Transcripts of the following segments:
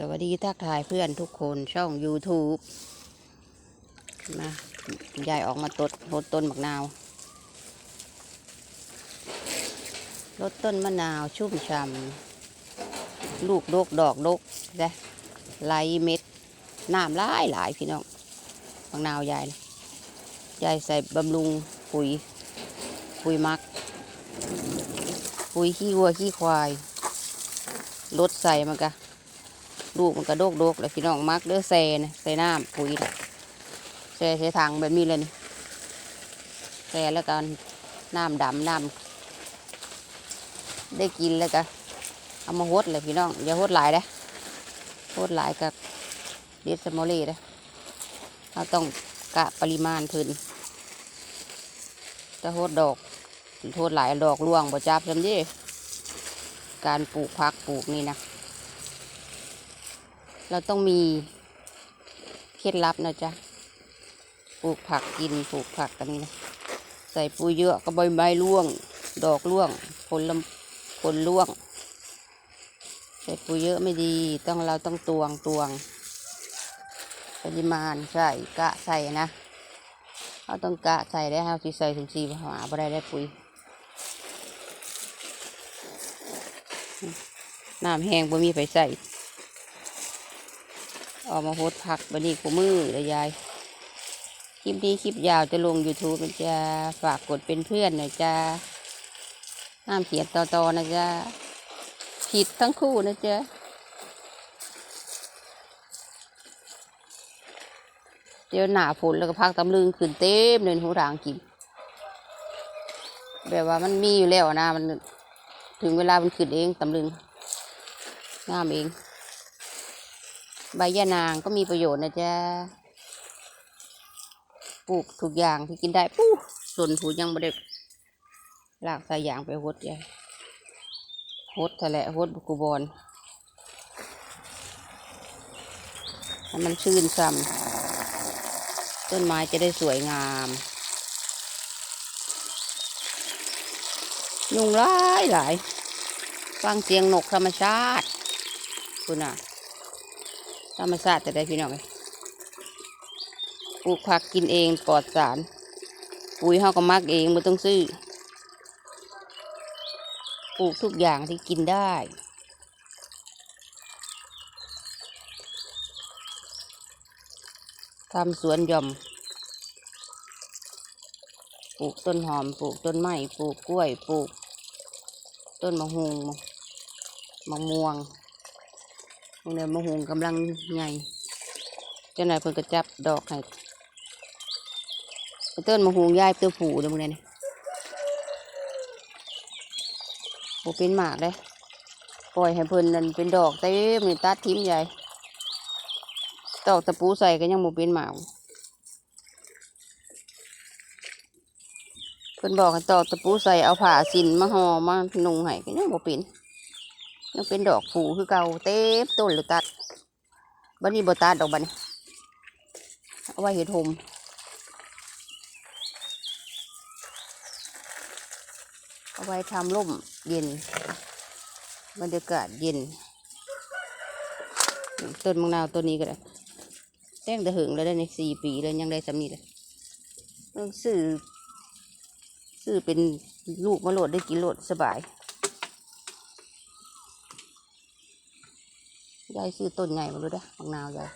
สวัสดีทักทายเพื่อนทุกคนช่อง YouTube มายายออกมาตดรดต้นมะนาวรดต้นมะนาวชุ่มฉ่ำลูกดกดอกดกนะไหลเม็ดน้ำหลายหลายพี่น้องมะนาวยายนะยายใส่บำรุงปุ๋ย ปุ๋ยมัก ปุ๋ยขี้วัวขี้ควายลดใส่มันกะ ลูกมันกระโดกโดกเลยพี่น้องมักเด้อแซ่นะใส่น้ำปุ๋ยนะแซ่ใส่ถังแบบนี้เลยนี่แซ่แล้วกันน้ำดำน้ำได้กินแล้วก็เอามาหดเลยพี่น้องอย่าหดหลายนะหดหลายกับเดสมอลีนะเราต้องกะปริมาณพิ่นจะหดดอกโทษหลายดอกร่วงบ่จับจำยี่การปลูกพักปลูกนี่นะ เราต้องมีเคล็ดลับนะจ๊ะปลูกผักกินปลูกผักกันนี่นะใส่ปุ๋ยเยอะก็ใบใบร่วง ดอกร่วง ผลลำผลร่วง ใส่ปุ๋ยเยอะไม่ดีต้องเราต้องตวงตวงปริมาณใส่กะใส่นะเราต้องกะใส่ได้ครับที่ใส่ถึงสี่หาบ่ได้ได้ปุ๋ยน้ำแห้งบ่มีไปใส่ ออกมาโพสผักบันนี้กูมือเลยยาย คลิปนี้คลิปยาวจะลง YouTube นะจ๊ะฝากกดเป็นเพื่อนหน่อยจ้าห้ามเขียนต่อๆนะจ๊ะผิดทั้งคู่นะจ๊ะเดี๋ยวหนาฝนแล้วก็พักตำลึงขึ้นเต็มเลยหูทางกิน แบบว่ามันมีอยู่แล้วนะมันถึงเวลามันขึ้นเองตำลึงงามเอง ใบยะนางก็มีประโยชน์นะจ๊ะปลูกทุกอย่างที่กินได้ปู้ส่วนผูยังไม่ได้ลากสายยางไปหดยายหดทะเลหดบุกุบอลให้มันชื่นช่ำต้นไม้จะได้สวยงามยุงหลายหลาย ฟังเสียงนกธรรมชาติ คุณอะ ธรรมชาติแต่ได้พี่น้องเลยปลูกผักกินเองปลอดสาร ปุ๋ยเฮาก็มักเองไม่ต้องซื้อ ปลูกทุกอย่างที่กินได้ทำสวนหย่อม ปลูกต้นหอม ปลูกต้นไม้ ปลูกกล้วย ปลูก ต้นมะฮุงมะม่วง ตรงนี้มะฮงกำลังใหญ่เจ้าหน่อยเพิ่นก็จับดอกให้ต้นมะฮงยายตัวผูเดี๋ยวมึงเนี่ยโบเป็นหมากเลยปล่อยให้เพิ่นนั่นเป็นดอกเต็มนี่ตัดทิ้มใหญ่ตอกตะปูใส่ก็ยังโบเป็นหมากเพิ่นบอกให้ตอกตะปูใส่เอาผ้าสินมาห่อมานุ่งให้ก็ยังโบเป็น ยังเป็นดอกผูคือเก่าเต็มต้นหรือตัดบันนี้บตัดดอกบันนี้เอาไว้เห็ดหมเอาไว้ทำร่มเย็นบรรยากาศเย็นต้นมะนาวต้นนี้ก็ได้แต่งแต่หึงแล้วได้ในสี่ปีแล้วยังได้สำนีเลยต้องซื้อซื้อเป็นลูกมะโหลดได้กินโหลดสบาย ยายซื้อต้นใหญ่มาดูด้อมะนาวยาย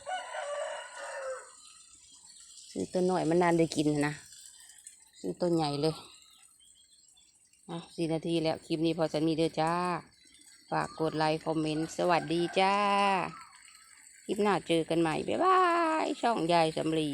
ซื้อต้นหน่อยมันนานได้กินนะซื้อต้นใหญ่เลยอะสี่นาทีแล้วคลิปนี้พอจะมีเด้อจ้า ฝากกดไลค์คอมเมนต์ สวัสดีจ้า คลิปหน้าเจอกันใหม่ บ๊ายบาย ช่องยายสำลี